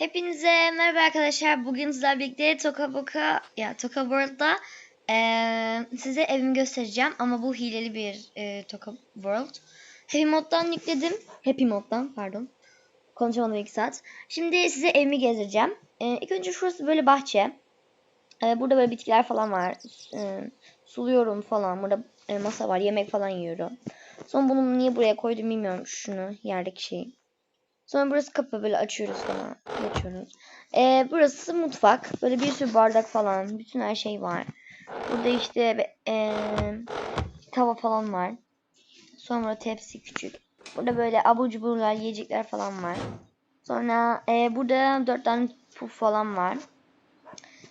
Hepinize merhaba arkadaşlar. Bugün sizlerle birlikte Toka Boka ya Toka World'da eee, size evimi göstereceğim ama bu hileli bir eee, Toka World. Happy Mod'dan yükledim. Happy Mod'dan pardon. Konuşamadım iki saat. Şimdi size evimi gezdireceğim. Eee ilk önce şurası böyle bahçe. Eee, burada böyle bitkiler falan var. Eee, suluyorum falan. Burada e, masa var. Yemek falan yiyorum. Sonra bunu niye buraya koydum bilmiyorum. Şunu yerdeki şeyi. Sonra burası kapı böyle açıyoruz falan. Geçiyoruz. Ee, burası mutfak. Böyle bir sürü bardak falan. Bütün her şey var. Burada işte ee, tava falan var. Sonra tepsi küçük. Burada böyle abur cuburlar, yiyecekler falan var. Sonra ee, burada dört tane puf falan var.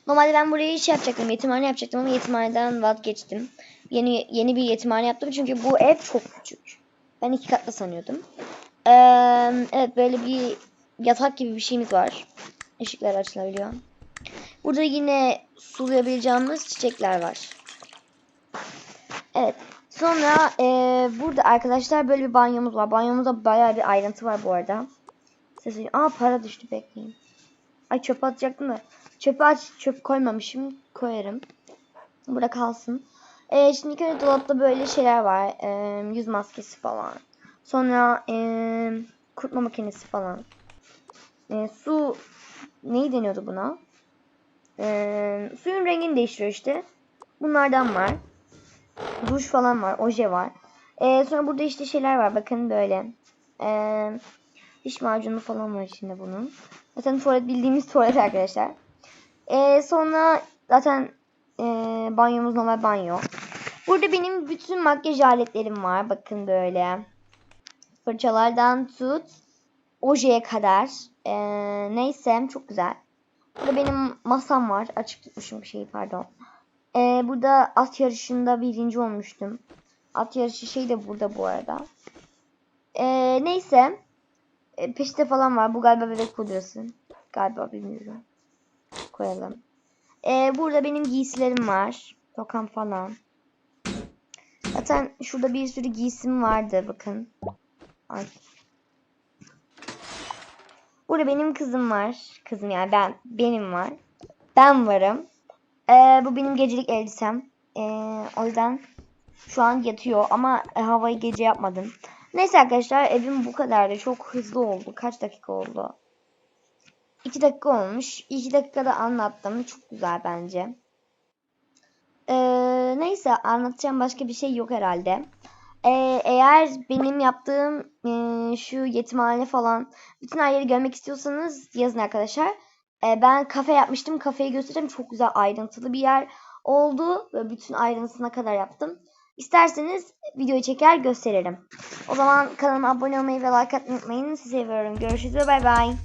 Normalde ben burayı şey yapacaktım, yetimhane yapacaktım ama yetimhaneden vazgeçtim. Yeni yeni bir yetimhane yaptım çünkü bu ev çok küçük. Ben iki katlı sanıyordum. Ee, evet böyle bir yatak gibi bir şeyimiz var. Işıklar açılabiliyor. Burada yine sulayabileceğimiz çiçekler var. Evet. Sonra ee, burada arkadaşlar böyle bir banyomuz var. Banyomuzda bayağı bir ayrıntı var bu arada. Sesi, aa para düştü bekleyin. Ay çöpe atacaktım da. Çöpe aç, çöp koymamışım. Koyarım. Burada kalsın. Ee, şimdi ilk önce dolapta böyle şeyler var. Ee, yüz maskesi falan. Sonra ee, kurutma makinesi falan. Ee, su neyi deniyordu buna? Ee, suyun rengini değiştiriyor işte. Bunlardan var. Duş falan var. Oje var. Ee, sonra burada işte şeyler var. Bakın böyle. Ee, diş macunu falan var içinde bunun. Zaten tuvalet bildiğimiz tuvalet arkadaşlar. Ee, sonra zaten ee, banyomuz normal banyo. Burada benim bütün makyaj aletlerim var. Bakın böyle. Fırçalardan tut. Ojeye kadar. Ee, neyse çok güzel. Burada benim masam var. Açık tutmuşum bir şeyi pardon. Ee, burada at yarışında birinci olmuştum. At yarışı şey de burada bu arada. Ee, neyse. Ee, peşte falan var. Bu galiba bebek pudrası. Galiba bilmiyorum. Koyalım. Ee, burada benim giysilerim var. Tokam falan. Zaten şurada bir sürü giysim vardı bakın. Ay. Burada benim kızım var. Kızım yani ben benim var. Ben varım. Ee, bu benim gecelik elbisem. Ee, o yüzden şu an yatıyor ama e, havayı gece yapmadım. Neyse arkadaşlar evim bu kadardı. Çok hızlı oldu. Kaç dakika oldu? 2 dakika olmuş. 2 dakikada anlattım. Çok güzel bence. Ee, neyse anlatacağım başka bir şey yok herhalde. Ee, eğer benim yaptığım e, şu yetimhane falan bütün her yeri görmek istiyorsanız yazın arkadaşlar. Ee, ben kafe yapmıştım. Kafeyi göstereceğim. Çok güzel ayrıntılı bir yer oldu. Ve bütün ayrıntısına kadar yaptım. İsterseniz videoyu çeker gösteririm. O zaman kanalıma abone olmayı ve like atmayı unutmayın. Sizi seviyorum. Görüşürüz ve bay bay.